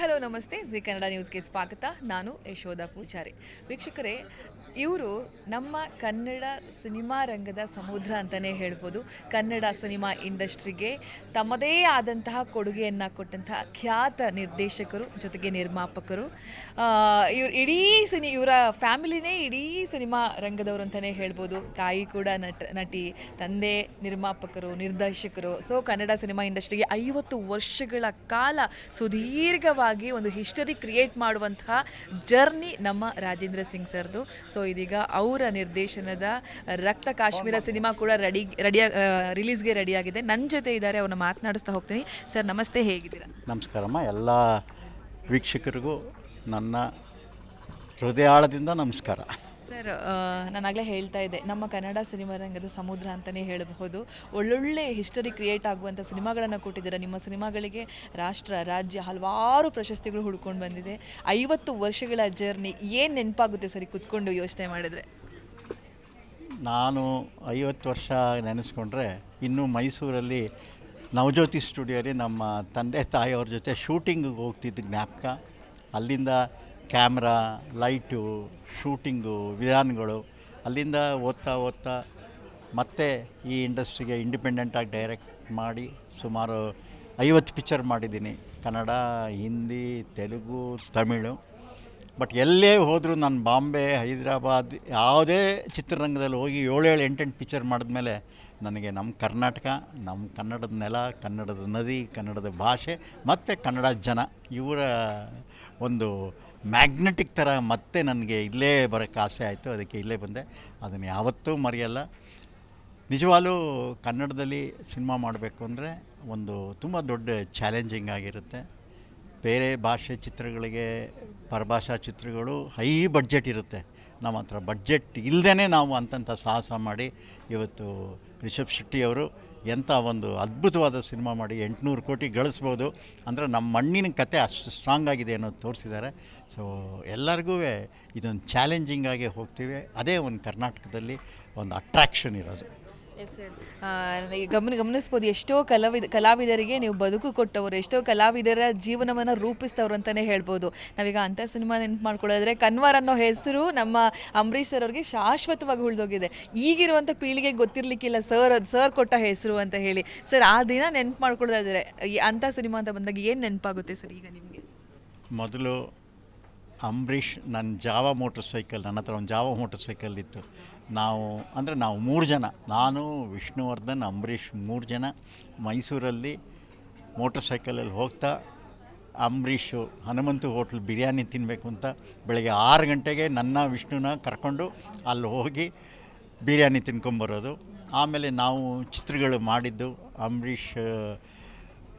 Hello, ನಮಸ್ತೆ. G Kannada ನ್ಯೂಸ್ಗೆ ಸ್ವಾಗತ. ನಾನು ಯಶೋಧ ಪೂಜಾರಿ. ವೀಕ್ಷಕರೇ, ಇವರು ನಮ್ಮ ಕನ್ನಡ ಸಿನಿಮಾ ರಂಗದ ಸಮುದ್ರ ಅಂತಲೇ ಹೇಳ್ಬೋದು. ಕನ್ನಡ ಸಿನಿಮಾ ಇಂಡಸ್ಟ್ರಿಗೆ ತಮ್ಮದೇ ಆದಂತಹ ಕೊಡುಗೆಯನ್ನು ಕೊಟ್ಟಂತಹ ಖ್ಯಾತ ನಿರ್ದೇಶಕರು, ಜೊತೆಗೆ ನಿರ್ಮಾಪಕರು. ಇವ್ರು ಇಡೀ ಸಿನಿ, ಇವರ ಫ್ಯಾಮಿಲಿನೇ ಇಡೀ ಸಿನಿಮಾ ರಂಗದವರು ಅಂತಲೇ ಹೇಳ್ಬೋದು. ತಾಯಿ ಕೂಡ ನಟ, ನಟಿ, ತಂದೆ, ನಿರ್ಮಾಪಕರು, ನಿರ್ದೇಶಕರು. ಸೊ ಕನ್ನಡ ಸಿನಿಮಾ ಇಂಡಸ್ಟ್ರಿಗೆ ಐವತ್ತು ವರ್ಷಗಳ ಕಾಲ ಸುದೀರ್ಘವಾಗಿ ಒಂದು ಹಿಸ್ಟರಿ ಕ್ರಿಯೇಟ್ ಮಾಡುವಂತಹ ಜರ್ನಿ ನಮ್ಮ ರಾಜೇಂದ್ರ ಸಿಂಗ್ ಸರ್ದು. ಸೊ ಇದೀಗ ಅವರ ನಿರ್ದೇಶನದ ರಕ್ತ ಕಾಶ್ಮೀರ ಸಿನಿಮಾ ಕೂಡ ರೆಡಿ ರೆಡಿ ರಿಲೀಸ್ಗೆ ರೆಡಿಯಾಗಿದೆ ನನ್ನ ಜೊತೆ ಇದ್ದಾರೆ, ಅವ್ರನ್ನ ಮಾತನಾಡಿಸ್ತಾ ಹೋಗ್ತೀನಿ. ಸರ್ ನಮಸ್ತೆ, ಹೇಗಿದ್ದೀರಾ? ನಮಸ್ಕಾರಮ್ಮ. ಎಲ್ಲ ವೀಕ್ಷಕರಿಗೂ ನನ್ನ ಹೃದಯಾಳದಿಂದ ನಮಸ್ಕಾರ. ಸರ್ ನಾನಾಗಲೇ ಹೇಳ್ತಾ ಇದ್ದೆ, ನಮ್ಮ ಕನ್ನಡ ಸಿನಿಮಾ ರಂಗದ ಸಮುದ್ರ ಅಂತಲೇ ಹೇಳಬಹುದು. ಒಳ್ಳೊಳ್ಳೆ ಹಿಸ್ಟರಿ ಕ್ರಿಯೇಟ್ ಆಗುವಂಥ ಸಿನಿಮಾಗಳನ್ನು ಕೊಟ್ಟಿದ್ದೀರಾ. ನಿಮ್ಮ ಸಿನಿಮಾಗಳಿಗೆ ರಾಷ್ಟ್ರ, ರಾಜ್ಯ ಹಲವಾರು ಪ್ರಶಸ್ತಿಗಳು ಹುಡ್ಕೊಂಡು ಬಂದಿದೆ. ಐವತ್ತು ವರ್ಷಗಳ ಜರ್ನಿ, ಏನು ನೆನಪಾಗುತ್ತೆ ಸರಿ ಕುತ್ಕೊಂಡು ಯೋಚನೆ ಮಾಡಿದ್ರೆ? ನಾನು ಐವತ್ತು ವರ್ಷ ನೆನೆಸ್ಕೊಂಡ್ರೆ ಇನ್ನೂ ಮೈಸೂರಲ್ಲಿ ನವಜ್ಯೋತಿ ಸ್ಟುಡಿಯೋಲಿ ನಮ್ಮ ತಂದೆ ತಾಯಿಯವ್ರ ಜೊತೆ ಶೂಟಿಂಗಿಗೆ ಹೋಗ್ತಿದ್ದ ಜ್ಞಾಪಕ. ಅಲ್ಲಿಂದ ಕ್ಯಾಮ್ರಾ, ಲೈಟು, ಶೂಟಿಂಗು, ವಿಧಾನಗಳು, ಅಲ್ಲಿಂದ ಓದ್ತಾ ಓದ್ತಾ ಮತ್ತೆ ಈ ಇಂಡಸ್ಟ್ರಿಗೆ ಇಂಡಿಪೆಂಡೆಂಟಾಗಿ ಡೈರೆಕ್ಟ್ ಮಾಡಿ ಸುಮಾರು ಐವತ್ತು ಪಿಕ್ಚರ್ ಮಾಡಿದ್ದೀನಿ. ಕನ್ನಡ, ಹಿಂದಿ, ತೆಲುಗು, ತಮಿಳು. ಬಟ್ ಎಲ್ಲೇ ಹೋದರೂ ನಾನು ಬಾಂಬೆ, ಹೈದರಾಬಾದ್ ಯಾವುದೇ ಚಿತ್ರರಂಗದಲ್ಲಿ ಹೋಗಿ ಏಳೇಳು, ಎಂಟೆಂಟು ಪಿಕ್ಚರ್ ಮಾಡಿದ್ಮೇಲೆ ನನಗೆ ನಮ್ಮ ಕರ್ನಾಟಕ, ನಮ್ಮ ಕನ್ನಡದ ನೆಲ, ಕನ್ನಡದ ನದಿ, ಕನ್ನಡದ ಭಾಷೆ, ಮತ್ತು ಕನ್ನಡ ಜನ ಇವರ ಒಂದು ಮ್ಯಾಗ್ನೆಟಿಕ್ ಥರ ಮತ್ತೆ ನನಗೆ ಇಲ್ಲೇ ಬರೋಕ್ಕೆ ಆಸೆ ಆಯಿತು, ಅದಕ್ಕೆ ಇಲ್ಲೇ ಬಂದೆ. ಅದನ್ನು ಯಾವತ್ತೂ ಮರೆಯಲ್ಲ. ನಿಜವಾಗಲೂ ಕನ್ನಡದಲ್ಲಿ ಸಿನಿಮಾ ಮಾಡಬೇಕು ಅಂದರೆ ಒಂದು ತುಂಬ ದೊಡ್ಡ ಚಾಲೆಂಜಿಂಗ್ ಆಗಿರುತ್ತೆ. ಬೇರೆ ಭಾಷೆ ಚಿತ್ರಗಳಿಗೆ, ಪರಭಾಷಾ ಚಿತ್ರಗಳು ಹೈ ಬಡ್ಜೆಟ್ ಇರುತ್ತೆ. ನಮ್ಮ ಹತ್ರ ಬಡ್ಜೆಟ್ ಇಲ್ಲದೇ ನಾವು ಅಂತಂಥ ಸಾಹಸ ಮಾಡಿ ಇವತ್ತು ರಿಷಬ್ ಶೆಟ್ಟಿಯವರು ಎಂಥ ಒಂದು ಅದ್ಭುತವಾದ ಸಿನಿಮಾ ಮಾಡಿ ಎಂಟುನೂರು ಕೋಟಿ ಗಳಿಸ್ಬೋದು. ಅಂದರೆ ನಮ್ಮ ಮಣ್ಣಿನ ಕತೆ ಅಷ್ಟು ಸ್ಟ್ರಾಂಗ್ ಆಗಿದೆ ಅನ್ನೋದು ತೋರಿಸಿದ್ದಾರೆ. ಸೊ ಎಲ್ಲರಿಗೂ ಇದೊಂದು ಚಾಲೆಂಜಿಂಗ್ ಆಗಿ ಹೋಗ್ತೀವಿ. ಅದೇ ಒಂದು ಕರ್ನಾಟಕದಲ್ಲಿ ಒಂದು ಅಟ್ರಾಕ್ಷನ್ ಇರೋದು. ಗಮನ, ಗಮನಿಸ್ಬೋದು. ಎಷ್ಟೋ ಕಲಾವಿದ, ಕಲಾವಿದರಿಗೆ ನೀವು ಬದುಕು ಕೊಟ್ಟವರು, ಎಷ್ಟೋ ಕಲಾವಿದರ ಜೀವನವನ್ನು ರೂಪಿಸ್ತವ್ರು ಅಂತಲೇ ಹೇಳ್ಬೋದು. ನಾವೀಗ ಅಂಥ ಸಿನಿಮಾ ನೆನ್ಪು ಮಾಡ್ಕೊಳ್ಳೋದ್ರೆ ಕನ್ವರ್ ಅನ್ನೋ ಹೆಸರು ನಮ್ಮ ಅಂಬರೀಷ್ ಸರ್ ಅವ್ರಿಗೆ ಶಾಶ್ವತವಾಗಿ ಉಳಿದೋಗಿದೆ. ಈಗಿರುವಂಥ ಪೀಳಿಗೆಗೆ ಗೊತ್ತಿರಲಿಕ್ಕಿಲ್ಲ ಸರ್ ಅದು ಸರ್ ಕೊಟ್ಟ ಹೆಸರು ಅಂತ ಹೇಳಿ. ಸರ್, ಆ ದಿನ ನೆನ್ಪು ಮಾಡ್ಕೊಳ್ಳೋದಾದರೆ ಅಂಥ ಸಿನಿಮಾ ಅಂತ ಬಂದಾಗ ಏನು ನೆನಪಾಗುತ್ತೆ ಸರ್ ಈಗ ನಿಮಗೆ? ಮೊದಲು ಅಂಬರೀಷ್ ನನ್ನ ಜಾವ ಮೋಟರ್ ಸೈಕಲ್, ನನ್ನ ಹತ್ರ ಒಂದು ಜಾವ ಮೋಟರ್ ಸೈಕಲ್ ಇತ್ತು. ನಾವು, ಅಂದರೆ ನಾವು ಮೂರು ಜನ, ನಾನು, ವಿಷ್ಣುವರ್ಧನ್, ಅಂಬರೀಷ್ ಮೂರು ಜನ ಮೈಸೂರಲ್ಲಿ ಮೋಟರ್ ಸೈಕಲಲ್ಲಿ ಹೋಗ್ತಾ, ಅಂಬರೀಷು ಹನುಮಂತು ಹೋಟ್ಲ್ ಬಿರಿಯಾನಿ ತಿನ್ನಬೇಕು ಅಂತ ಬೆಳಗ್ಗೆ ಆರು ಗಂಟೆಗೆ ನನ್ನ ವಿಷ್ಣುನ ಕರ್ಕೊಂಡು ಅಲ್ಲಿ ಹೋಗಿ ಬಿರಿಯಾನಿ ತಿನ್ಕೊಂಬರೋದು. ಆಮೇಲೆ ನಾವು ಚಿತ್ರಗಳು ಮಾಡಿದ್ದು, ಅಂಬರೀಷ್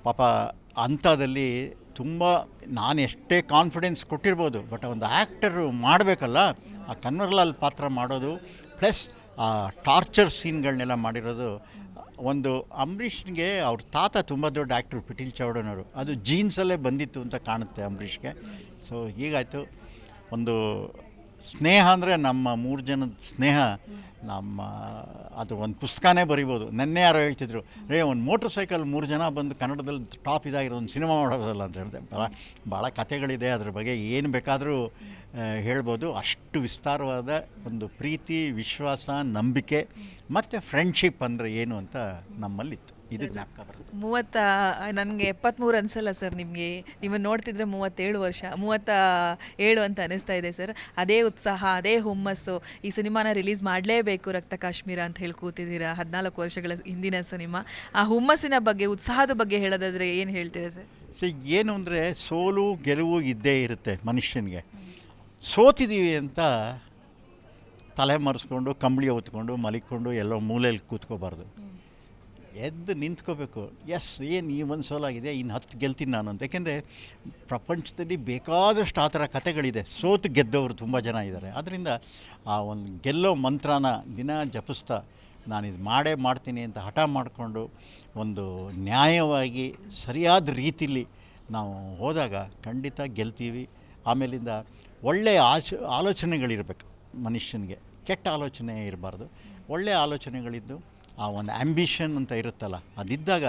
ಪಾಪ ಅಂಥದಲ್ಲಿ ತುಂಬ ನಾನು ಎಷ್ಟೇ ಕಾನ್ಫಿಡೆನ್ಸ್ ಕೊಟ್ಟಿರ್ಬೋದು ಬಟ್ ಒಂದು ಆ್ಯಕ್ಟರು ಮಾಡಬೇಕಲ್ಲ, ಆ ಕನ್ವರ್ಲಾಲ್ ಪಾತ್ರ ಮಾಡೋದು ಪ್ಲಸ್ ಆ ಟಾರ್ಚರ್ ಸೀನ್ಗಳನ್ನೆಲ್ಲ ಮಾಡಿರೋದು, ಒಂದು ಅಂಬರೀಷ್ಗೆ ಅವ್ರ ತಾತ ತುಂಬ ದೊಡ್ಡ ಆ್ಯಕ್ಟ್ರು ಪಿಟೀಲ್ ಚೌಡನವರು ಅದು ಜೀನ್ಸಲ್ಲೇ ಬಂದಿತ್ತು ಅಂತ ಕಾಣುತ್ತೆ ಅಂಬರೀಷ್ಗೆ. ಸೊ ಹೀಗಾಯಿತು. ಒಂದು ಸ್ನೇಹ ಅಂದರೆ ನಮ್ಮ ಮೂರು ಜನದ ಸ್ನೇಹ, ನಮ್ಮ, ಅದು ಒಂದು ಪುಸ್ತಕನೇ ಬರಿಬೋದು. ನೆನ್ನೆ ಯಾರೋ ಹೇಳ್ತಿದ್ರು ರೇ ಒಂದು ಮೋಟ್ರ್ ಸೈಕಲ್ ಮೂರು ಜನ ಬಂದು ಕನ್ನಡದಲ್ಲಿ ಟಾಪ್ ಇದಾಗಿರೋ ಒಂದು ಸಿನಿಮಾ ಮಾಡೋದಲ್ಲ ಅಂತ ಹೇಳಿದೆ. ಭಾಳ ಭಾಳ ಕಥೆಗಳಿದೆ ಅದ್ರ ಬಗ್ಗೆ ಏನು ಬೇಕಾದರೂ ಹೇಳ್ಬೋದು. ಅಷ್ಟು ವಿಸ್ತಾರವಾದ ಒಂದು ಪ್ರೀತಿ, ವಿಶ್ವಾಸ, ನಂಬಿಕೆ, ಮತ್ತು ಫ್ರೆಂಡ್ಶಿಪ್ ಅಂದರೆ ಏನು ಅಂತ ನಮ್ಮಲ್ಲಿತ್ತು. ಇದು ಜ್ಞಾಪಕ ಬರುತ್ತೆ. ಮೂವತ್ತ ನನಗೆ ಎಪ್ಪತ್ತ್ಮೂರು ಅನಿಸಲ್ಲ ಸರ್ ನಿಮಗೆ. ನಿಮ್ಮನ್ನು ನೋಡ್ತಿದ್ರೆ ಮೂವತ್ತೇಳು ವರ್ಷ ಮೂವತ್ತ ಏಳು ಅಂತ ಅನಿಸ್ತಾ ಇದೆ ಸರ್. ಅದೇ ಉತ್ಸಾಹ ಅದೇ ಹುಮ್ಮಸ್ಸು. ಈ ಸಿನಿಮಾನ ರಿಲೀಸ್ ಮಾಡಲೇಬೇಕು ರಕ್ತ ಕಾಶ್ಮೀರ ಅಂತ ಹೇಳಿ ಕೂತಿದ್ದೀರಾ ಹದಿನಾಲ್ಕು ವರ್ಷಗಳ ಹಿಂದಿನ ಸಿನಿಮಾ. ಆ ಹುಮ್ಮಸ್ಸಿನ ಬಗ್ಗೆ ಉತ್ಸಾಹದ ಬಗ್ಗೆ ಹೇಳೋದಾದರೆ ಏನು ಹೇಳ್ತೀರಾ ಸರ್? ಸೊ ಏನು ಅಂದರೆ ಸೋಲು ಗೆಲುವು ಇದ್ದೇ ಇರುತ್ತೆ ಮನುಷ್ಯನಿಗೆ. ಸೋತಿದ್ದೀವಿ ಅಂತ ತಲೆ ಮರೆಸ್ಕೊಂಡು ಕಂಬಳಿ ಹೊತ್ಕೊಂಡು ಮಲಿಕೊಂಡು ಎಲ್ಲೋ ಮೂಲೆಯಲ್ಲಿ ಕೂತ್ಕೋಬಾರ್ದು. ಎದ್ದು ನಿಂತ್ಕೋಬೇಕು. ಎಸ್, ಏನು ಈ ಒಂದು ಸೋಲಾಗಿದೆ ಇನ್ನು ಹತ್ತು ಗೆಲ್ತೀನಿ ನಾನು ಅಂತ. ಯಾಕೆಂದರೆ ಪ್ರಪಂಚದಲ್ಲಿ ಬೇಕಾದಷ್ಟು ಆ ಥರ ಕಥೆಗಳಿದೆ. ಸೋತು ಗೆದ್ದವರು ತುಂಬ ಜನ ಇದ್ದಾರೆ. ಆದ್ದರಿಂದ ಆ ಒಂದು ಗೆಲ್ಲೋ ಮಂತ್ರನ ದಿನ ಜಪಿಸ್ತಾ ನಾನು ಇದು ಮಾಡೇ ಮಾಡ್ತೀನಿ ಅಂತ ಹಠ ಮಾಡಿಕೊಂಡು ಒಂದು ನ್ಯಾಯವಾಗಿ ಸರಿಯಾದ ರೀತಿಲಿ ನಾವು ಹೋದಾಗ ಖಂಡಿತ ಗೆಲ್ತೀವಿ. ಆಮೇಲಿಂದ ಒಳ್ಳೆಯ ಆಚ, ಆಲೋಚನೆಗಳಿರಬೇಕು ಮನುಷ್ಯನಿಗೆ. ಕೆಟ್ಟ ಆಲೋಚನೆ ಇರಬಾರ್ದು. ಒಳ್ಳೆಯ ಆಲೋಚನೆಗಳಿದ್ದು ಆ ಒಂದು ಆ್ಯಂಬಿಷನ್ ಅಂತ ಇರುತ್ತಲ್ಲ ಅದಿದ್ದಾಗ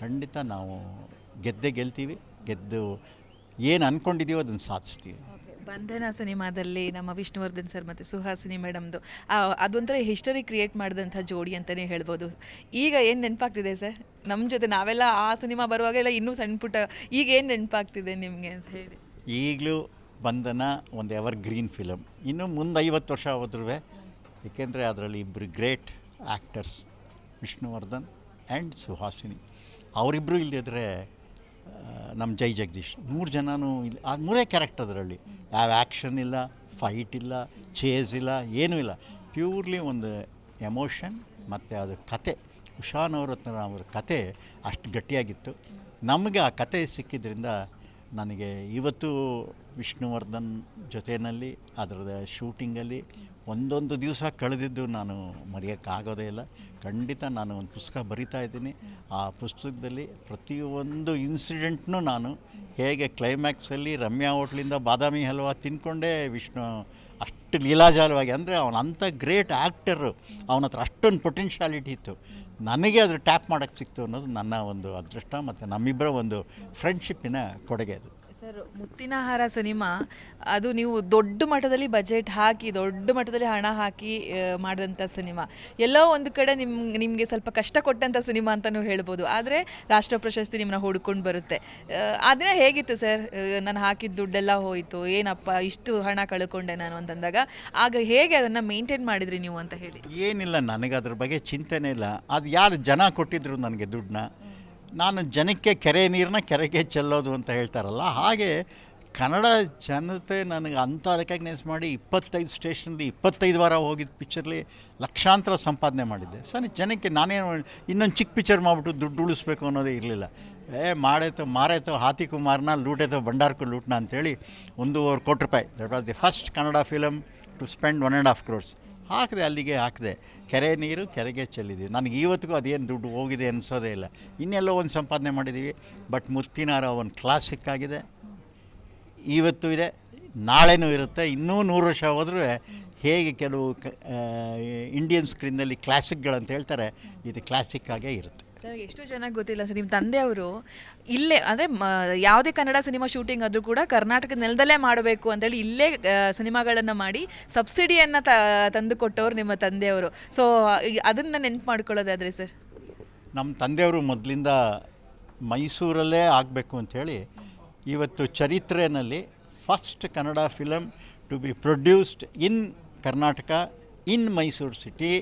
ಖಂಡಿತ ನಾವು ಗೆದ್ದೇ ಗೆಲ್ತೀವಿ. ಗೆದ್ದು ಏನು ಅಂದ್ಕೊಂಡಿದ್ದೀವೋ ಅದನ್ನು ಸಾಧಿಸ್ತೀವಿ. ಬಂಧನ ಸಿನಿಮಾದಲ್ಲಿ ನಮ್ಮ ವಿಷ್ಣುವರ್ಧನ್ ಸರ್ ಮತ್ತು ಸುಹಾಸಿನಿ ಮೇಡಮ್ದು ಅದೊಂಥರ ಹಿಸ್ಟರಿ ಕ್ರಿಯೇಟ್ ಮಾಡಿದಂಥ ಜೋಡಿ ಅಂತಲೇ ಹೇಳ್ಬೋದು. ಈಗ ಏನು ನೆನಪಾಗ್ತಿದೆ ಸರ್? ನಮ್ಮ ಜೊತೆ ನಾವೆಲ್ಲ ಆ ಸಿನಿಮಾ ಬರುವಾಗೆಲ್ಲ ಇನ್ನೂ ಸಣ್ಣ ಪುಟ್ಟ ಈಗ ಏನು ನೆನಪಾಗ್ತಿದೆ ನಿಮಗೆ ಅಂತ ಹೇಳಿ? ಈಗಲೂ ಬಂಧನ ಒಂದು ಎವರ್ ಗ್ರೀನ್ ಫಿಲಮ್ ಇನ್ನು ಮುಂದೆ ಐವತ್ತು ವರ್ಷ ಹೋದ್ರೂ ಏಕೆಂದರೆ ಅದರಲ್ಲಿ ಇಬ್ಬರು great actors Vishnuvardhan and Suhasini. ಅವರಿಬ್ಬರು ಇಲ್ಲದಿದ್ದರೆ ನಮ್ಮ ಜೈ ಜಗದೀಶ್. ಮೂರು ಜನನೂ ಇಲ್ಲಿ, ಆ, ಮೂರೇ ಕ್ಯಾರೆಕ್ಟರ್ ಅದರಲ್ಲಿ. ಯಾವ ಆ್ಯಕ್ಷನ್ ಇಲ್ಲ ಫೈಟ್ ಇಲ್ಲ ಚೇಸ್ ಇಲ್ಲ, ಏನೂ ಇಲ್ಲ. ಪ್ಯೂರ್ಲಿ ಒಂದು ಎಮೋಷನ್ ಮತ್ತು ಅದು ಕತೆ. ಉಷಾನ್ ನವರತ್ನ ಅವ್ರ ಕತೆ ಅಷ್ಟು ಗಟ್ಟಿಯಾಗಿತ್ತು. ನಮಗೆ ಆ ಕತೆ ಸಿಕ್ಕಿದ್ರಿಂದ ನನಗೆ ಇವತ್ತು ವಿಷ್ಣುವರ್ಧನ್ ಜೊತೆಯಲ್ಲಿ ಅದರದ ಶೂಟಿಂಗಲ್ಲಿ ಒಂದೊಂದು ದಿವಸ ಕಳೆದಿದ್ದು ನಾನು ಮರೆಯೋಕ್ಕಾಗೋದೇ ಇಲ್ಲ. ಖಂಡಿತ ನಾನು ಒಂದು ಪುಸ್ತಕ ಬರಿತಾ ಇದ್ದೀನಿ. ಆ ಪುಸ್ತಕದಲ್ಲಿ ಪ್ರತಿಯೊಂದು ಇನ್ಸಿಡೆಂಟ್ನೂ ನಾನು ಹೇಗೆ ಕ್ಲೈಮ್ಯಾಕ್ಸಲ್ಲಿ ರಮ್ಯಾ ಹೋಟ್ಲಿಂದ ಬಾದಾಮಿ ಹಲ್ವಾ ತಿಂದ್ಕೊಂಡೇ ವಿಷ್ಣು ಅಷ್ಟು ಲೀಲಾಜಾಲವಾಗಿ, ಅಂದರೆ ಅವನ ಅಂಥ ಗ್ರೇಟ್ ಆ್ಯಕ್ಟರು ಅವನ ಹತ್ರ ಅಷ್ಟೊಂದು ಪೊಟೆನ್ಷಿಯಾಲಿಟಿ ಇತ್ತು. ನನಗೆ ಅದು ಟ್ಯಾಪ್ ಮಾಡೋಕ್ಕೆ ಸಿಕ್ತು ಅನ್ನೋದು ನನ್ನ ಒಂದು ಅದೃಷ್ಟ ಮತ್ತು ನಮ್ಮಿಬ್ಬರ ಒಂದು ಫ್ರೆಂಡ್ಶಿಪ್ಪಿನ ಕೊಡುಗೆ ಅದು. ಸರ್ ಮುತ್ತಿನಹಾರ ಸಿನಿಮಾ ಅದು ನೀವು ದೊಡ್ಡ ಮಟ್ಟದಲ್ಲಿ ಬಜೆಟ್ ಹಾಕಿ ದೊಡ್ಡ ಮಟ್ಟದಲ್ಲಿ ಹಣ ಹಾಕಿ ಮಾಡಿದಂಥ ಸಿನಿಮಾ. ಎಲ್ಲೋ ಒಂದು ಕಡೆ ನಿಮ್ ನಿಮಗೆ ಸ್ವಲ್ಪ ಕಷ್ಟ ಕೊಟ್ಟಂಥ ಸಿನಿಮಾ ಅಂತಲೂ ಹೇಳ್ಬೋದು. ಆದರೆ ರಾಷ್ಟ್ರ ಪ್ರಶಸ್ತಿ ನಿಮ್ಮನ್ನ ಹುಡ್ಕೊಂಡು ಬರುತ್ತೆ. ಆ, ಆ ಹೇಗಿತ್ತು ಸರ್? ನಾನು ಹಾಕಿದ ದುಡ್ಡೆಲ್ಲ ಹೋಯಿತು. ಏನಪ್ಪ ಇಷ್ಟು ಹಣ ಕಳ್ಕೊಂಡೆ ನಾನು ಅಂತಂದಾಗ ಆಗ ಹೇಗೆ ಅದನ್ನು ಮೇಂಟೈನ್ ಮಾಡಿದ್ರಿ ನೀವು ಅಂತ ಹೇಳಿ? ಏನಿಲ್ಲ ನನಗೆ ಅದ್ರ ಬಗ್ಗೆ ಚಿಂತೆನೇ ಇಲ್ಲ. ಅದು ಯಾರು ಜನ ಕೊಟ್ಟಿದ್ರು ನನಗೆ ದುಡ್ಡನ್ನ? ನಾನು ಜನಕ್ಕೆ ಕೆರೆ ನೀರನ್ನ ಕೆರೆಗೆ ಚೆಲ್ಲೋದು ಅಂತ ಹೇಳ್ತಾರಲ್ಲ, ಹಾಗೆ ಕನ್ನಡ ಜನತೆ ನನಗೆ ಅಂಥ ರೆಕಗ್ನೈಸ್ ಮಾಡಿ ಇಪ್ಪತ್ತೈದು ಸ್ಟೇಷನಲ್ಲಿ ಇಪ್ಪತ್ತೈದು ವಾರ ಹೋಗಿದ್ದ ಪಿಕ್ಚರ್ಲಿ ಲಕ್ಷಾಂತರ ಸಂಪಾದನೆ ಮಾಡಿದ್ದೆ. ಸರಿ, ಜನಕ್ಕೆ ನಾನೇನು ಇನ್ನೊಂದು ಚಿಕ್ಕ ಪಿಕ್ಚರ್ ಮಾಡಿಬಿಟ್ಟು ದುಡ್ಡು ಉಳಿಸ್ಬೇಕು ಅನ್ನೋದೇ ಇರಲಿಲ್ಲ. ಏ, ಮಾಡೇತೋ, ಮಾರೇತೋ ಹಾತಿ ಕುಮಾರ್ನ ಲೂಟೇತೋ ಭಂಡಾರ್ಕು ಲೂಟ್ನ ಅಂತೇಳಿ ಒಂದೂವರೆ ಕೋಟಿ ರೂಪಾಯಿ. That was the first Kannada film to spend one and half crores ಹಾಕಿದೆ, ಅಲ್ಲಿಗೆ ಹಾಕಿದೆ. ಕೆರೆ ನೀರು, ಕೆರೆಗೆ ಚೆಲ್ಲಿದ್ದೀವಿ ನನಗೆ ಇವತ್ತಿಗೂ ಅದೇನು ದುಡ್ಡು ಹೋಗಿದೆ ಅನಿಸೋದೇ ಇಲ್ಲ. ಇನ್ನೆಲ್ಲೋ ಒಂದು ಸಂಪಾದನೆ ಮಾಡಿದ್ದೀವಿ, ಬಟ್ ಮುತ್ತಿನಾರ ಒಂದು ಕ್ಲಾಸಿಕ್ ಆಗಿದೆ. ಇವತ್ತು ಇದೆ, ನಾಳೆನೂ ಇರುತ್ತೆ. ಇನ್ನೂ ನೂರು ವರ್ಷ ಹೋದರೂ ಹೇಗೆ ಕೆಲವು ಇಂಡಿಯನ್ ಸ್ಕ್ರೀನ್ನಲ್ಲಿ ಕ್ಲಾಸಿಕ್ಗಳಂತ ಹೇಳ್ತಾರೆ, ಇದು ಕ್ಲಾಸಿಕ್ಕಾಗೇ ಇರುತ್ತೆ. ಎಷ್ಟು ಚೆನ್ನಾಗಿ ಗೊತ್ತಿಲ್ಲ ಸರ್ ನಿಮ್ಮ ತಂದೆಯವರು ಇಲ್ಲೇ, ಅಂದರೆ ಯಾವುದೇ ಕನ್ನಡ ಸಿನಿಮಾ ಶೂಟಿಂಗ್ ಆದರೂ ಕೂಡ ಕರ್ನಾಟಕ ನೆಲದಲ್ಲೇ ಮಾಡಬೇಕು ಅಂತೇಳಿ ಇಲ್ಲೇ ಸಿನಿಮಾಗಳನ್ನು ಮಾಡಿ ಸಬ್ಸಿಡಿಯನ್ನು ತ, ತಂದು ಕೊಟ್ಟವ್ರು ನಿಮ್ಮ ತಂದೆಯವರು. ಸೊ ಅದನ್ನು ನೆನ್ಪು ಮಾಡ್ಕೊಳ್ಳೋದಾದ್ರೆ ಸರ್? ನಮ್ಮ ತಂದೆಯವರು ಮೊದಲಿಂದ ಮೈಸೂರಲ್ಲೇ ಆಗಬೇಕು ಅಂಥೇಳಿ ಇವತ್ತು ಚರಿತ್ರೆಯಲ್ಲಿ first Kannada film to be produced in Karnataka in Mysuru city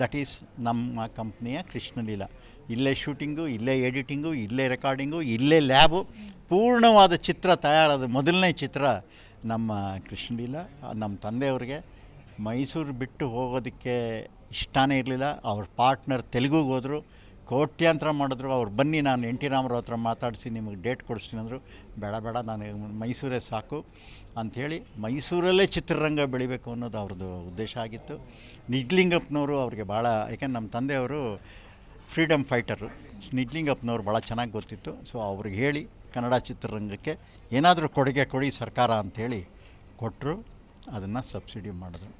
that is ನಮ್ಮ ಕಂಪ್ನಿಯ ಕೃಷ್ಣಲೀಲಾ. ಇಲ್ಲೇ ಶೂಟಿಂಗು, ಇಲ್ಲೇ ಎಡಿಟಿಂಗು, ಇಲ್ಲೇ ರೆಕಾರ್ಡಿಂಗು, ಇಲ್ಲೇ ಲ್ಯಾಬು. ಪೂರ್ಣವಾದ ಚಿತ್ರ ತಯಾರಾದ ಮೊದಲನೇ ಚಿತ್ರ ನಮ್ಮ ಕೃಷ್ಣಲೀಲಾ, ನಮ್ಮ ತಂದೆಯವ್ರಿಗೆ. ಮೈಸೂರು ಬಿಟ್ಟು ಹೋಗೋದಕ್ಕೆ ಇಷ್ಟನೇ ಇರಲಿಲ್ಲ. ಅವ್ರ ಪಾರ್ಟ್ನರ್ ತೆಲುಗುಗೆ ಹೋದರು. ಕೋಟ್ಯಾಂತರ ಮಾಡಿದ್ರು. ಅವ್ರು ಬನ್ನಿ, ನಾನು ಎನ್ ಟಿ ರಾಮರಾವ್ ಹತ್ರ ಮಾತಾಡಿಸಿ, ನಿಮಗೆ ಡೇಟ್ ಕೊಡಿಸ್ತೀನಿ ಅಂದರು. ಬೇಡ ಬೇಡ, ನಾನು ಮೈಸೂರೇ ಸಾಕು ಅಂಥೇಳಿ ಮೈಸೂರಲ್ಲೇ ಚಿತ್ರರಂಗ ಬೆಳಿಬೇಕು ಅನ್ನೋದು ಅವ್ರದ್ದು ಉದ್ದೇಶ ಆಗಿತ್ತು. ನಿಡ್ಲಿಂಗಪ್ಪನವರು ಅವ್ರಿಗೆ ಭಾಳ, ಯಾಕೆಂದ್ರೆ ನಮ್ಮ ತಂದೆಯವರು ಫ್ರೀಡಮ್ ಫೈಟರು ಸ್ನಿಡ್ಲಿಂಗಪ್ಪನವ್ರು ಭಾಳ ಚೆನ್ನಾಗಿ ಗೊತ್ತಿತ್ತು. ಸೊ ಅವ್ರಿಗೆ ಹೇಳಿ ಕನ್ನಡ ಚಿತ್ರರಂಗಕ್ಕೆ ಏನಾದರೂ ಕೊಡುಗೆ ಕೊಡಿ ಸರ್ಕಾರ ಅಂಥೇಳಿ ಕೊಟ್ಟರು ಅದನ್ನು ಸಬ್ಸಿಡಿ ಮಾಡಿದ್ರು.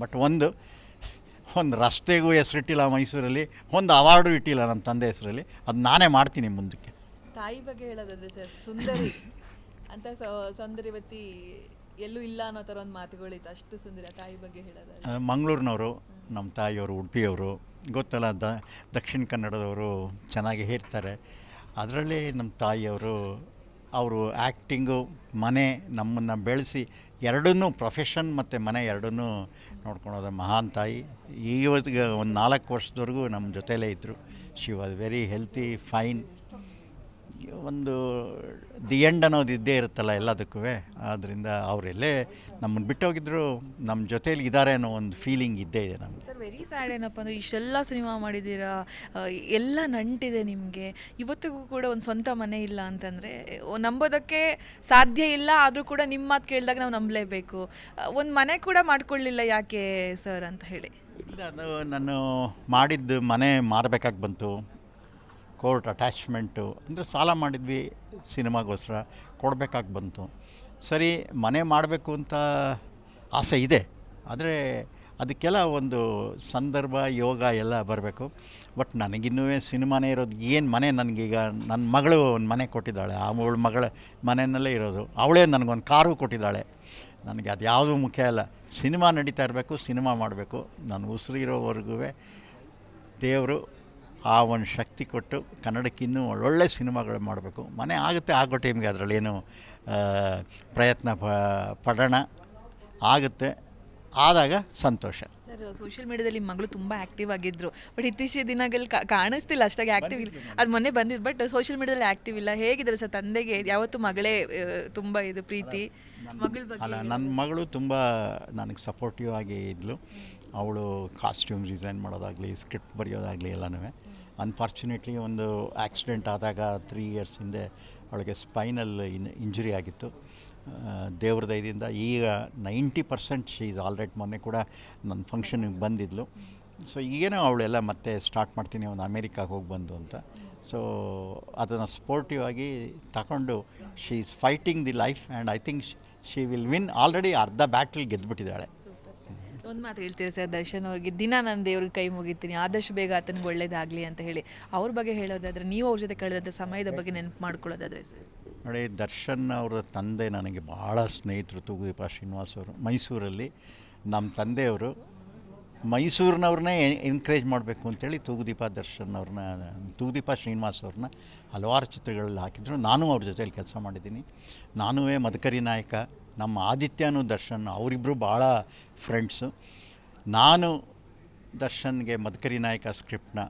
ಬಟ್ ಒಂದು ಒಂದು ರಸ್ತೆಗೂ ಹೆಸರಿಟ್ಟಿಲ್ಲ ಮೈಸೂರಲ್ಲಿ ಒಂದು ಅವಾರ್ಡು ಇಟ್ಟಿಲ್ಲ ನಮ್ಮ ತಂದೆ ಹೆಸರಲ್ಲಿ ಅದು ನಾನೇ ಮಾಡ್ತೀನಿ ಮುಂದಕ್ಕೆ. ತಾಯಿ ಬಗ್ಗೆ ಹೇಳೋದಾದ್ರೆ ಸರ್ ಸುಂದರಿ. ಅಂತ ಸೌಂದರ್ಯವತಿ ಎಲ್ಲೂ ಇಲ್ಲ ಅನ್ನೋ ಥರ ಒಂದು ಮಾತುಗಳಿತ್ತು. ಅಷ್ಟು ಸುಂದರ ತಾಯಿ ಬಗ್ಗೆ ಹೇಳೋದಾದ್ರೆ. ಮಂಗಳೂರಿನವರು ನಮ್ಮ ತಾಯಿಯವರು ಉಡುಪಿಯವರು ಗೊತ್ತಲ್ಲ, ದ, ದಕ್ಷಿಣ ಕನ್ನಡದವರು ಚೆನ್ನಾಗಿ ಹೇಳ್ತಾರೆ. ಅದರಲ್ಲಿ ನಮ್ಮ ತಾಯಿಯವರು, ಅವರು ಆ್ಯಕ್ಟಿಂಗು ಮನೆ ನಮ್ಮನ್ನು ಬೆಳೆಸಿ, ಎರಡನ್ನೂ ಪ್ರೊಫೆಷನ್ ಮತ್ತು ಮನೆ ಎರಡನ್ನೂ ನೋಡ್ಕೊಳೋದು ಮಹಾನ್ ತಾಯಿ. ಇವತ್ತಿಗೆ ಒಂದು ನಾಲ್ಕು ವರ್ಷದವರೆಗೂ ನಮ್ಮ ಜೊತೆಲೇ ಇದ್ದರು she was very healthy fine ಒಂದು ದಿ ಎಂಡ್ ಅನ್ನೋದು ಇದ್ದೇ ಇರುತ್ತಲ್ಲ ಎಲ್ಲದಕ್ಕೂ. ಆದ್ದರಿಂದ ಅವರೆಲ್ಲೇ ನಮ್ಮನ್ನು ಬಿಟ್ಟೋಗಿದ್ರು ನಮ್ಮ ಜೊತೇಲಿ ಇದ್ದಾರೆ ಅನ್ನೋ ಒಂದು ಫೀಲಿಂಗ್ ಇದ್ದೇ ಇದೆ ನಮಗೆ. ಸರ್ ವೆರಿ ಸ್ಯಾಡ್ ಏನಪ್ಪ ಅಂದರೆ ಇಷ್ಟೆಲ್ಲ ಸಿನಿಮಾ ಮಾಡಿದ್ದೀರಾ? ಎಲ್ಲ ನಂಟಿದೆ ನಿಮಗೆ. ಇವತ್ತಿಗೂ ಕೂಡ ಒಂದು ಸ್ವಂತ ಮನೆ ಇಲ್ಲ ಅಂತಂದರೆ ನಂಬೋದಕ್ಕೆ ಸಾಧ್ಯ ಇಲ್ಲ ಆದರೂ ಕೂಡ ನಿಮ್ಮ ಮಾತು ಕೇಳಿದಾಗ ನಾವು ನಂಬಲೇಬೇಕು. ಒಂದು ಮನೆ ಕೂಡ ಮಾಡ್ಕೊಳ್ಳಿಲ್ಲ ಯಾಕೆ ಸರ್ ಅಂತ ಹೇಳಿ? ಇಲ್ಲ ಅದು ನಾನು ಮಾಡಿದ್ದು ಮನೆ ಮಾರಬೇಕಾಗಿ ಬಂತು. ಕೋರ್ಟ್ ಅಟ್ಯಾಚ್ಮೆಂಟು ಅಂದರೆ ಸಾಲ ಮಾಡಿದ್ವಿ ಸಿನಿಮಾಗೋಸ್ಕರ, ಕೊಡಬೇಕಾಗಿ ಬಂತು. ಸರಿ, ಮನೆ ಮಾಡಬೇಕು ಅಂತ ಆಸೆ ಇದೆ. ಆದರೆ ಅದಕ್ಕೆಲ್ಲ ಒಂದು ಸಂದರ್ಭ, ಯೋಗ ಎಲ್ಲ ಬರಬೇಕು. ಬಟ್ ನನಗಿನ್ನೂ ಸಿನಿಮಾನೇ ಇರೋದು, ಏನು ಮನೆ ನನಗೀಗ, ನನ್ನ ಮಗಳು ಒಂದು ಮನೆ ಕೊಟ್ಟಿದ್ದಾಳೆ. ಅವಳ ಮಗಳ ಮನೆಯಲ್ಲೇ ಇರೋದು. ಅವಳೇ ನನಗೊಂದು ಕಾರು ಕೊಟ್ಟಿದ್ದಾಳೆ. ನನಗೆ ಅದು ಯಾವುದೂ ಮುಖ್ಯ ಅಲ್ಲ. ಸಿನಿಮಾ ನಡೀತಾ ಇರಬೇಕು, ಸಿನಿಮಾ ಮಾಡಬೇಕು. ನಾನು ಉಸಿರಿರೋವರೆಗೂ ದೇವರು ಆ ಒಂದು ಶಕ್ತಿ ಕೊಟ್ಟು ಕನ್ನಡಕ್ಕೆ ಇನ್ನೂ ಒಳ್ಳೊಳ್ಳೆ ಸಿನಿಮಾಗಳು ಮಾಡಬೇಕು. ಮನೆ ಆಗುತ್ತೆ ಆಗೋ ಟೈಮ್ಗೆ ಅದರಲ್ಲೇನು ಪ್ರಯತ್ನ ಪಡೋಣ ಆಗುತ್ತೆ. ಆದಾಗ ಸಂತೋಷ. ಸರ್ ಸೋಷಿಯಲ್ ಮೀಡಿಯಾದಲ್ಲಿ ಮಗಳು ತುಂಬ ಆ್ಯಕ್ಟಿವ್ ಆಗಿದ್ರು. ಬಟ್ ಇತ್ತೀಚಿನ ದಿನಗಳಲ್ಲಿ ಕಾಣಿಸ್ತಿಲ್ಲ ಅಷ್ಟಾಗಿ ಆ್ಯಕ್ಟಿವ್ ಇಲ್ಲ. ಅದು ಮೊನ್ನೆ ಬಂದಿದ್ದು. ಬಟ್ ಸೋಷಿಯಲ್ ಮೀಡಿಯಾದಲ್ಲಿ ಆ್ಯಕ್ಟಿವ್ ಇಲ್ಲ. ಹೇಗಿದ್ದಾರೆ ಸರ್ ತಂದೆಗೆ? ಯಾವತ್ತು ಮಗಳೇ ತುಂಬ ಇದು ಪ್ರೀತಿ? ಮಗಳ ಬಗ್ಗೆ ಅಲ್ಲ ನನ್ನ ಮಗಳು ತುಂಬ ನನಗೆ ಸಪೋರ್ಟಿವ್ ಆಗಿ ಇದ್ಲು. ಅವಳು ಕಾಸ್ಟ್ಯೂಮ್ ಡಿಸೈನ್ ಮಾಡೋದಾಗಲಿ ಸ್ಕ್ರಿಪ್ಟ್ ಬರೆಯೋದಾಗಲಿ ಎಲ್ಲನೂ ಅನ್ಫಾರ್ಚುನೇಟ್ಲಿ ಒಂದು ಆಕ್ಸಿಡೆಂಟ್ ಆದಾಗ ತ್ರೀ ಇಯರ್ಸ್ ಹಿಂದೆ ಅವಳಿಗೆ ಸ್ಪೈನಲ್ ಇನ್ ಇಂಜುರಿ ಆಗಿತ್ತು. ದೇವ್ರ ದಯದಿಂದ ಈಗ ninety percent she is already ಮೊನ್ನೆ ಕೂಡ ನನ್ನ ಫಂಕ್ಷನಿಗೆ ಬಂದಿದ್ಲು. ಸೊ ಈಗೇನೋ ಅವಳೆಲ್ಲ ಮತ್ತೆ ಸ್ಟಾರ್ಟ್ ಮಾಡ್ತೀನಿ ಒಂದು ಅಮೇರಿಕಾಗೆ ಹೋಗಿ ಬಂದು ಅಂತ. ಸೊ ಅದನ್ನು ಸ್ಪೋರ್ಟಿವ್ ಆಗಿ ತಗೊಂಡು she is fighting the life and I think she will win already ಅರ್ಧ ಬ್ಯಾಟ್ಲ್ ಗೆದ್ದುಬಿಟ್ಟಿದ್ದಾಳೆ ಒಂದು ಮಾತು ಹೇಳ್ತೀರಿ ಸರ್? ದರ್ಶನ್ ಅವ್ರಿಗೆ, ದಿನ ನಾನು ದೇವ್ರಿಗೆ ಕೈ ಮುಗಿತೀನಿ, ಆದಷ್ಟು ಬೇಗ ಆತನಿಗೆ ಒಳ್ಳೇದಾಗಲಿ ಅಂತ ಹೇಳಿ. ಅವ್ರ ಬಗ್ಗೆ ಹೇಳೋದಾದರೆ, ನೀವು ಅವ್ರ ಜೊತೆ ಕಳೆದಂಥ ಸಮಯದ ಬಗ್ಗೆ ನೆನಪು ಮಾಡ್ಕೊಳ್ಳೋದಾದ್ರೆ ನೋಡಿ, ದರ್ಶನ್ ಅವರ ತಂದೆ ನನಗೆ ಭಾಳ ಸ್ನೇಹಿತರು ತೂಗುದೀಪ ಶ್ರೀನಿವಾಸ್ ಅವರು. ಮೈಸೂರಲ್ಲಿ ನಮ್ಮ ತಂದೆಯವರು ಮೈಸೂರಿನವ್ರನ್ನೇ ಎನ್ಕರೇಜ್ ಮಾಡಬೇಕು ಅಂತೇಳಿ ತೂಗುದೀಪ ದರ್ಶನ್ ಅವ್ರನ್ನ ತೂಗುದೀಪ ಶ್ರೀನಿವಾಸ್ ಅವ್ರನ್ನ ಹಲವಾರು ಚಿತ್ರಗಳಲ್ಲಿ ಹಾಕಿದ್ರು. ನಾನು ಅವ್ರ ಜೊತೆಯಲ್ಲಿ ಕೆಲಸ ಮಾಡಿದ್ದೀನಿ. ನಾನೂ ಮದಕರಿ ನಾಯಕ ನಮ್ಮ ಆದಿತ್ಯನೂ ದರ್ಶನ್ ಅವರಿಬ್ಬರು ಭಾಳ ಫ್ರೆಂಡ್ಸು ನಾನು ದರ್ಶನ್ಗೆ ಮದಕರಿ ನಾಯಕ ಸ್ಕ್ರಿಪ್ಟನ್ನ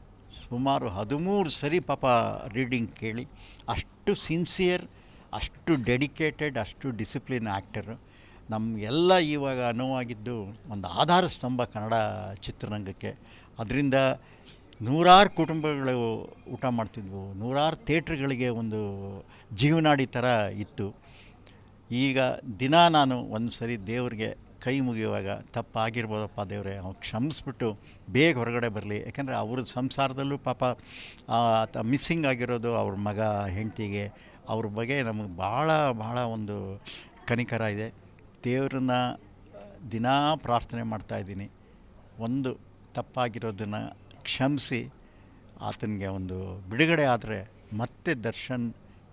ಸುಮಾರು ಹದಿಮೂರು ಸರಿ ಪಾಪ ರೀಡಿಂಗ್ ಕೇಳಿ, ಅಷ್ಟು ಸಿನ್ಸಿಯರ್ ಅಷ್ಟು ಡೆಡಿಕೇಟೆಡ್ ಅಷ್ಟು ಡಿಸಿಪ್ಲಿನ್ ಆ್ಯಕ್ಟರು ನಮಗೆಲ್ಲ ಇವಾಗ ನೋವಾಗಿದ್ದು ಒಂದು ಆಧಾರ ಸ್ತಂಭ ಕನ್ನಡ ಚಿತ್ರರಂಗಕ್ಕೆ. ಅದರಿಂದ ನೂರಾರು ಕುಟುಂಬಗಳು ಊಟ ಮಾಡ್ತಿದ್ವು, ನೂರಾರು ಥಿಯೇಟ್ರ್ಗಳಿಗೆ ಒಂದು ಜೀವನಾಡಿ ಥರ ಇತ್ತು. ಈಗ ದಿನ ನಾನು ಒಂದು ಸರಿ ದೇವರಿಗೆ ಕೈ ಮುಗಿಯುವಾಗ ತಪ್ಪಾಗಿರ್ಬೋದಪ್ಪ ದೇವರೇ, ಅವ್ನು ಕ್ಷಮಿಸ್ಬಿಟ್ಟು ಬೇಗ ಹೊರಗಡೆ ಬರಲಿ. ಯಾಕೆಂದರೆ ಅವ್ರ ಸಂಸಾರದಲ್ಲೂ ಪಾಪ ಮಿಸ್ಸಿಂಗ್ ಆಗಿರೋದು ಅವ್ರ ಮಗ, ಹೆಂಡತಿಗೆ, ಅವ್ರ ಬಗ್ಗೆ ನಮಗೆ ಭಾಳ ಭಾಳ ಒಂದು ಕನಿಕರ ಇದೆ. ದೇವ್ರನ್ನ ದಿನಾ ಪ್ರಾರ್ಥನೆ ಮಾಡ್ತಾಯಿದ್ದೀನಿ ಒಂದು ತಪ್ಪಾಗಿರೋದನ್ನು ಕ್ಷಮಿಸಿ, ಆತನಿಗೆ ಒಂದು ಬಿಡುಗಡೆ ಆದರೆ ಮತ್ತೆ ದರ್ಶನ್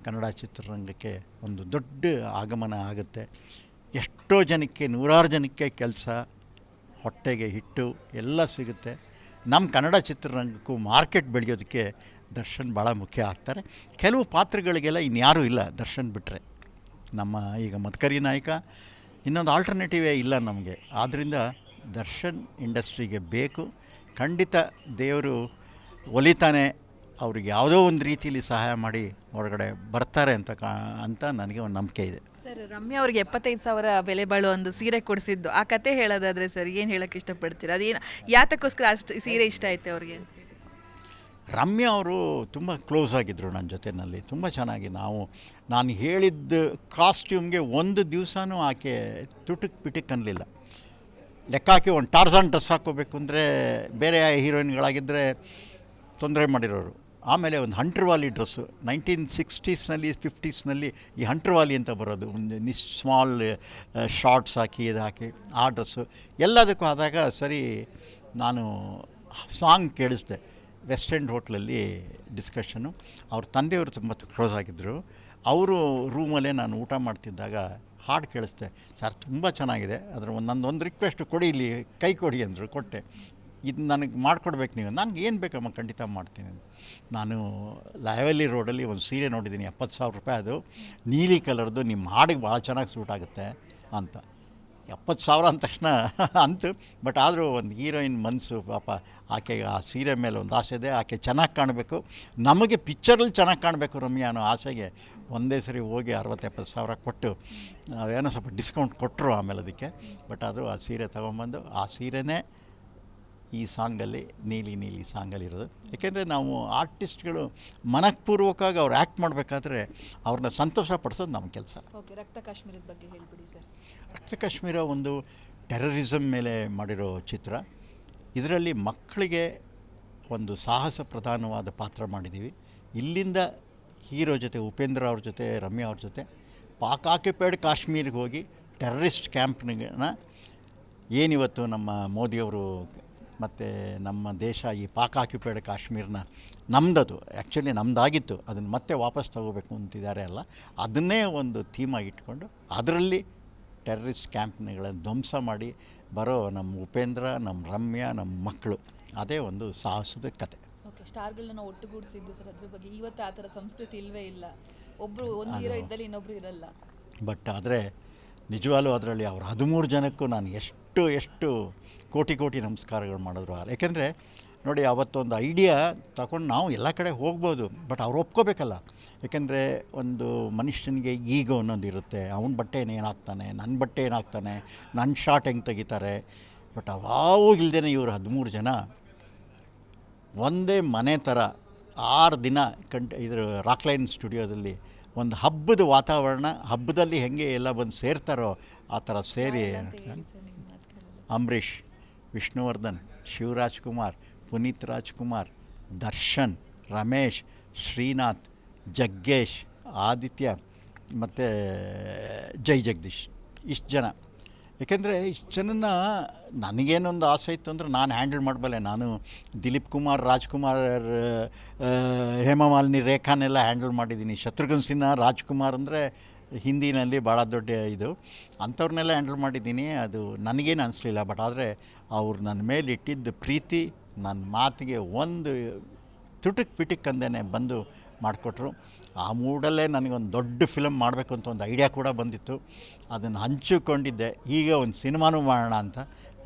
ಕನ್ನಡ ಚಿತ್ರರಂಗಕ್ಕೆ ಒಂದು ದೊಡ್ಡ ಆಗಮನ ಆಗುತ್ತೆ. ಎಷ್ಟೋ ಜನಕ್ಕೆ, ನೂರಾರು ಜನಕ್ಕೆ ಕೆಲಸ ಹೊಟ್ಟೆಗೆ ಹಿಟ್ಟು ಎಲ್ಲ ಸಿಗುತ್ತೆ. ನಮ್ಮ ಕನ್ನಡ ಚಿತ್ರರಂಗಕ್ಕೂ ಮಾರ್ಕೆಟ್ ಬೆಳೆಯೋದಕ್ಕೆ ದರ್ಶನ್ ಭಾಳ ಮುಖ್ಯ ಆಗ್ತಾರೆ. ಕೆಲವು ಪಾತ್ರಗಳಿಗೆಲ್ಲ ಇನ್ಯಾರೂ ಇಲ್ಲ ದರ್ಶನ್ ಬಿಟ್ಟರೆ ನಮ್ಮ ಈಗ ಮತ್ಕರಿ ನಾಯಕ ಇನ್ನೊಂದು ಆಲ್ಟರ್ನೇಟಿವೇ ಇಲ್ಲ ನಮಗೆ. ಆದ್ದರಿಂದ ದರ್ಶನ್ ಇಂಡಸ್ಟ್ರಿಗೆ ಬೇಕು. ಖಂಡಿತ ದೇವರು ಒಲಿತಾನೆ ಅವ್ರಿಗೆ ಯಾವುದೋ ಒಂದು ರೀತಿಯಲ್ಲಿ ಸಹಾಯ ಮಾಡಿ ಹೊರಗಡೆ ಬರ್ತಾರೆ ಅಂತ ಕಾ ಅಂತ ನನಗೆ ಒಂದು ನಂಬಿಕೆ ಇದೆ. ಸರ್ ರಮ್ಯಾ ಅವ್ರಿಗೆ ಎಪ್ಪತ್ತೈದು ಸಾವಿರ ಬೆಲೆ ಬಾಳು ಒಂದು ಸೀರೆ ಕೊಡಿಸಿದ್ದು. ಆ ಕತೆ ಹೇಳೋದಾದ್ರೆ ಸರ್ ಏನು ಹೇಳೋಕ್ಕೆ ಇಷ್ಟಪಡ್ತೀರಾ? ಅದೇನು ಯಾತಕ್ಕೋಸ್ಕರ ಅಷ್ಟು ಸೀರೆ ಇಷ್ಟ ಐತೆ ಅವ್ರಿಗೆ ರಮ್ಯಾ ಅವರು ತುಂಬ ಕ್ಲೋಸ್ ಆಗಿದ್ದರು ನನ್ನ ಜೊತೆಯಲ್ಲಿ ತುಂಬ ಚೆನ್ನಾಗಿ ನಾವು ನಾನು ಹೇಳಿದ್ದ ಕಾಸ್ಟ್ಯೂಮ್ಗೆ ಒಂದು ದಿವಸನೂ ಆಕೆ ತುಟುಕ್ ಪಿಟಿಕ್ ಅನ್ನಲಿಲ್ಲ ಲೆಕ್ಕ ಹಾಕಿ ಒಂದು ಟಾರ್ಸನ್ ಡ್ರೆಸ್ ಹಾಕೋಬೇಕು ಅಂದರೆ ಬೇರೆ ಹೀರೋಯಿನ್ಗಳಾಗಿದ್ದರೆ ತೊಂದರೆ ಮಾಡಿರೋರು. ಆಮೇಲೆ ಒಂದು ಹಂಟ್ರವಾಲಿ ಡ್ರೆಸ್ಸು ನೈನ್ಟೀನ್ ಸಿಕ್ಸ್ಟೀಸ್ನಲ್ಲಿ ಫಿಫ್ಟೀಸ್ನಲ್ಲಿ ಈ ಹಂಟ್ರವಾಲಿ ಅಂತ ಬರೋದು. ಒಂದು ನಿ ಸ್ಮಾಲ್ ಶಾರ್ಟ್ಸ್ ಹಾಕಿ, ಇದು ಹಾಕಿ, ಆ ಡ್ರೆಸ್ಸು ಎಲ್ಲದಕ್ಕೂ ಆದಾಗ ಸರಿ, ನಾನು ಸಾಂಗ್ ಕೇಳಿಸ್ದೆ. ವೆಸ್ಟ್ ಎಂಡ್ ಹೋಟ್ಲಲ್ಲಿ ಡಿಸ್ಕಷನ್ನು ಅವ್ರ ತಂದೆಯವರು ತುಂಬ ಕ್ಲೋಸ್ ಆಗಿದ್ದರು ಅವರು ರೂಮಲ್ಲೇ ನಾನು ಊಟ ಮಾಡ್ತಿದ್ದಾಗ ಹಾಡು ಕೇಳಿಸ್ದೆ. ಸರ್ ತುಂಬ ಚೆನ್ನಾಗಿದೆ. ಅದರ ಒಂದು ಒಂದು ರಿಕ್ವೆಸ್ಟ್ ಕೊಡಿ ಇಲ್ಲಿ, ಕೈ ಕೊಡಿ ಅಂದರು, ಕೊಟ್ಟೆ. ಇದು ನನಗೆ ಮಾಡಿಕೊಡ್ಬೇಕು ನೀವು. ನನಗೆ ಏನು ಬೇಕಮ್ಮ ಖಂಡಿತ ಮಾಡ್ತೀನಿ. ನಾನು ಲಾಯವೆಲ್ಲಿ ರೋಡಲ್ಲಿ ಒಂದು ಸೀರೆ ನೋಡಿದ್ದೀನಿ, ಎಪ್ಪತ್ತು ಸಾವಿರ ರೂಪಾಯಿ ಅದು. ನೀಲಿ ಕಲರ್ದು, ನಿಮ್ಮ ಹಾಡಿಗೆ ಭಾಳ ಚೆನ್ನಾಗಿ ಸೂಟ್ ಆಗುತ್ತೆ ಅಂತ. ಎಪ್ಪತ್ತು ಸಾವಿರ ಅಂದ ತಕ್ಷಣ ಅಂತು. ಬಟ್ ಆದರೂ ಒಂದು ಹೀರೋಯಿನ್ ಮನಸ್ಸು ಪಾಪ ಆಕೆಗೆ ಆ ಸೀರೆ ಮೇಲೆ ಒಂದು ಆಸೆ ಇದೆ, ಆಕೆ ಚೆನ್ನಾಗಿ ಕಾಣಬೇಕು. ನಮಗೆ ಪಿಕ್ಚರಲ್ಲಿ ಚೆನ್ನಾಗಿ ಕಾಣಬೇಕು ರಮ್ಯ ಅನ್ನೋ ಆಸೆಗೆ ಒಂದೇ ಸರಿ ಹೋಗಿ ಅರವತ್ತು ಎಪ್ಪತ್ತು ಸಾವಿರ ಕೊಟ್ಟು ಏನೋ ಸ್ವಲ್ಪ ಡಿಸ್ಕೌಂಟ್ ಕೊಟ್ಟರು ಆಮೇಲೆ ಅದಕ್ಕೆ. ಬಟ್ ಆದರೂ ಆ ಸೀರೆ ತೊಗೊಂಬಂದು ಆ ಸೀರೆನೇ ಈ ಸಾಂಗಲ್ಲಿ ನೀಲಿ ನೀಲಿ ಸಾಂಗಲ್ಲಿರೋದು ಏಕೆಂದರೆ ನಾವು ಆರ್ಟಿಸ್ಟ್ಗಳು ಮನಃಪೂರ್ವಕವಾಗಿ ಅವ್ರು ಆ್ಯಕ್ಟ್ ಮಾಡಬೇಕಾದ್ರೆ ಅವ್ರನ್ನ ಸಂತೋಷ ಪಡಿಸೋದು ನಮ್ಮ ಕೆಲಸ. ಓಕೆ ರಕ್ತ ಕಾಶ್ಮೀರದ ಬಗ್ಗೆ ಹೇಳ್ಬಿಡಿ ಸರ್. ರಕ್ತ ಕಾಶ್ಮೀರ ಒಂದು ಟೆರರಿಸಮ್ ಮೇಲೆ ಮಾಡಿರೋ ಚಿತ್ರ. ಇದರಲ್ಲಿ ಮಕ್ಕಳಿಗೆ ಒಂದು ಸಾಹಸ ಪ್ರಧಾನವಾದ ಪಾತ್ರ ಮಾಡಿದ್ದೀವಿ. ಇಲ್ಲಿಂದ ಹೀರೋ ಜೊತೆ ಉಪೇಂದ್ರ ಅವ್ರ ಜೊತೆ ರಮ್ಯಾ ಅವ್ರ ಜೊತೆ ಪಾಕ್ ಆಕ್ಯುಪೈಡ್ ಕಾಶ್ಮೀರಿಗೆ ಹೋಗಿ ಟೆರರಿಸ್ಟ್ ಕ್ಯಾಂಪ್ನ ಏನಿವತ್ತು ನಮ್ಮ ಮೋದಿಯವರು ಮತ್ತು ನಮ್ಮ ದೇಶ ಈ ಪಾಕ್ ಆಕ್ಯುಪೈಡ್ ಕಾಶ್ಮೀರನ ನಮ್ಮದದು ಆ್ಯಕ್ಚುಲಿ ನಮ್ಮದಾಗಿತ್ತು ಅದನ್ನು ಮತ್ತೆ ವಾಪಸ್ ತಗೋಬೇಕು ಅಂತಿದ್ದಾರೆ ಅಲ್ಲ. ಅದನ್ನೇ ಒಂದು ಥೀಮಾಗಿ ಇಟ್ಕೊಂಡು ಅದರಲ್ಲಿ ಟೆರರಿಸ್ಟ್ ಕ್ಯಾಂಪ್ಗಳನ್ನು ಧ್ವಂಸ ಮಾಡಿ ಬರೋ ನಮ್ಮ ಉಪೇಂದ್ರ ನಮ್ಮ ರಮ್ಯ ನಮ್ಮ ಮಕ್ಕಳು ಅದೇ ಒಂದು ಸಾಹಸದ ಕತೆ. ಓಕೆ ಸ್ಟಾರ್ಗಳನ್ನ ಒಟ್ಟುಗೂಡಿಸಿದ್ದು ಸರ್ ಅದ್ರ ಬಗ್ಗೆ. ಇವತ್ತು ಆ ಥರ ಸಂಸ್ಕೃತಿ ಇಲ್ಲವೇ ಇಲ್ಲ. ಒಬ್ಬರು ಒಂದು ಹೀರೋ ಇದ್ದಲ್ಲಿ ಇನ್ನೊಬ್ರು ಇರಲ್ಲ. ಬಟ್ ಆದರೆ ನಿಜವಾಗ್ಲೂ ಅದರಲ್ಲಿ ಅವರು ಹದಿಮೂರು ಜನಕ್ಕೂ ನಾನು ಎಷ್ಟು ಎಷ್ಟು ಕೋಟಿ ಕೋಟಿ ನಮಸ್ಕಾರಗಳು ಮಾಡಿದ್ರು ಯಾಕೆಂದರೆ ನೋಡಿ, ಅವತ್ತೊಂದು ಐಡಿಯಾ ತಗೊಂಡು ನಾವು ಎಲ್ಲ ಕಡೆ ಹೋಗ್ಬೋದು, ಬಟ್ ಅವ್ರು ಒಪ್ಕೋಬೇಕಲ್ಲ. ಯಾಕೆಂದರೆ ಒಂದು ಮನುಷ್ಯನಿಗೆ ಈಗೋ ಅನ್ನೋದು ಇರುತ್ತೆ. ಅವನ ಬಟ್ಟೆ ಏನಾಗ್ತಾನೆ ನನ್ನ ಬಟ್ಟೆ ಏನಾಗ್ತಾನೆ ನನ್ನ ಶಾಟ್ ಹೆಂಗೆ ತೆಗಿತಾರೆ. ಬಟ್ ಅವಾವು ಇಲ್ಲದೇ ಇವರು ಹದಿಮೂರು ಜನ ಒಂದೇ ಮನೆ ಥರ ಆರು ದಿನ ಕಂಟ್ ಇದ್ರ ರಾಕ್ಲೈನ್ ಸ್ಟುಡಿಯೋದಲ್ಲಿ ಒಂದು ಹಬ್ಬದ ವಾತಾವರಣ ಹಬ್ಬದಲ್ಲಿ ಹೆಂಗೆ ಎಲ್ಲ ಬಂದು ಸೇರ್ತಾರೋ ಆ ಥರ ಸೇರಿ ಅಂಬರೀಷ್ ವಿಷ್ಣುವರ್ಧನ್ ಶಿವರಾಜ್ ಕುಮಾರ್ ಪುನೀತ್ ರಾಜ್ಕುಮಾರ್ ದರ್ಶನ್ ರಮೇಶ್ ಶ್ರೀನಾಥ್ ಜಗ್ಗೇಶ್ ಆದಿತ್ಯ ಮತ್ತು ಜೈ ಜಗದೀಶ್ ಇಷ್ಟು ಜನ. ಏಕೆಂದರೆ ಇಷ್ಟು ಜನನ ನನಗೇನೊಂದು ಆಸೆ ಇತ್ತು ಅಂದರೆ ನಾನು ಹ್ಯಾಂಡಲ್ ಮಾಡಬಲ್ಲೆ. ನಾನು ದಿಲೀಪ್ ಕುಮಾರ್, ರಾಜ್ಕುಮಾರ್ ಹೇಮಮಾಲಿನಿ ರೇಖಾನೆಲ್ಲ ಹ್ಯಾಂಡಲ್ ಮಾಡಿದ್ದೀನಿ. ಶತ್ರುಘ್ನ ಸಿನ್ಹಾ, ರಾಜ್ಕುಮಾರ್ ಅಂದರೆ ಹಿಂದಿನಲ್ಲಿ ಭಾಳ ದೊಡ್ಡ ಇದು. ಅಂಥವ್ರನ್ನೆಲ್ಲ ಹ್ಯಾಂಡಲ್ ಮಾಡಿದ್ದೀನಿ. ಅದು ನನಗೇನು ಅನಿಸ್ಲಿಲ್ಲ. ಬಟ್ ಆದರೆ ಅವ್ರು ನನ್ನ ಮೇಲೆ ಇಟ್ಟಿದ್ದ ಪ್ರೀತಿ, ನನ್ನ ಮಾತಿಗೆ ಒಂದು ತುಟುಕ್ ಪಿಟಕ್ ಅಂದೇ ಬಂದು ಮಾಡಿಕೊಟ್ರು. ಆ ಮೂಡಲ್ಲೇ ನನಗೊಂದು ದೊಡ್ಡ ಫಿಲಮ್ ಮಾಡಬೇಕು ಅಂತ ಒಂದು ಐಡಿಯಾ ಕೂಡ ಬಂದಿತ್ತು. ಅದನ್ನು ಹಂಚಿಕೊಂಡಿದ್ದೆ. ಈಗ ಒಂದು ಸಿನಿಮಾನೂ ಮಾಡೋಣ ಅಂತ.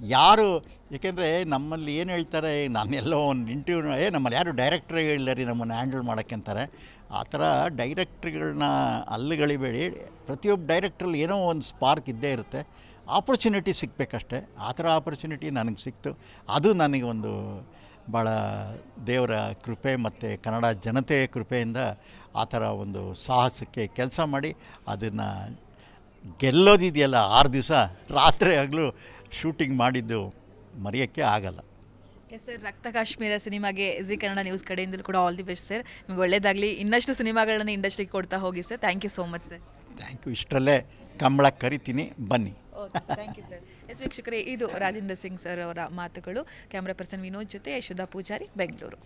ಯಾರು, ಏಕೆಂದರೆ ನಮ್ಮಲ್ಲಿ ಏನು ಹೇಳ್ತಾರೆ ನಾನೆಲ್ಲೋ ಒಂದು ಇಂಟರ್ವ್ಯೂ ಏ, ನಮ್ಮಲ್ಲಿ ಯಾರು ಡೈರೆಕ್ಟ್ರೇ ರೀ ನಮ್ಮನ್ನು ಹ್ಯಾಂಡಲ್ ಮಾಡೋಕ್ಕೆ ಅಂತಾರೆ. ಆ ಥರ ಡೈರೆಕ್ಟ್ರ್ಗಳನ್ನ ಅಲ್ಲಿಗಳಿಬೇಡಿ ಪ್ರತಿಯೊಬ್ಬ ಡೈರೆಕ್ಟ್ರಲ್ಲಿ ಏನೋ ಒಂದು ಸ್ಪಾರ್ಕ್ ಇದ್ದೇ ಇರುತ್ತೆ. ಆಪರ್ಚುನಿಟಿ ಸಿಗಬೇಕಷ್ಟೆ. ಆ ಥರ ಆಪರ್ಚುನಿಟಿ ನನಗೆ ಸಿಕ್ತು. ಅದು ನನಗೆ ಒಂದು ಭಾಳ ದೇವರ ಕೃಪೆ ಮತ್ತು ಕನ್ನಡ ಜನತೆಯ ಕೃಪೆಯಿಂದ ಆ ಥರ ಒಂದು ಸಾಹಸಕ್ಕೆ ಕೆಲಸ ಮಾಡಿ ಅದನ್ನು ಗೆಲ್ಲೋದಿದೆಯಲ್ಲ ಆರು ದಿವಸ ರಾತ್ರಿ ಆಗಲೂ ಶೂಟಿಂಗ್ ಮಾಡಿದ್ದು ಮರೆಯೋಕ್ಕೆ ಆಗಲ್ಲ. ಎಸ್ ಸರ್ ರಕ್ತ ಕಾಶ್ಮೀರ ಸಿನಿಮಾಗೆ ಜಿ ಕನ್ನಡ ನ್ಯೂಸ್ ಕಡೆಯಿಂದಲೂ ಕೂಡ ಆಲ್ ದಿ ಬೆಸ್ಟ್ ಸರ್ ನಿಮ್ಗೆ ಒಳ್ಳೇದಾಗಲಿ. ಇನ್ನಷ್ಟು ಸಿನಿಮಾಗಳನ್ನ ಇಂಡಸ್ಟ್ರಿಗೆ ಕೊಡ್ತಾ ಹೋಗಿ sir thank you so much sir thank you ಇಷ್ಟರಲ್ಲೇ Kambala ಕರಿತೀನಿ. ಬನ್ನಿ. Okay thank you sir yes, ವೀಕ್ಷಕರೇ, ಇದು ರಾಜೇಂದ್ರ ಸಿಂಗ್ ಸರ್ ಅವರ ಮಾತುಗಳು. ಕ್ಯಾಮ್ರಾ ಪರ್ಸನ್ ವಿನೋದ್ ಜೊತೆ ಯಶೋಧ ಪೂಜಾರಿ, ಬೆಂಗಳೂರು.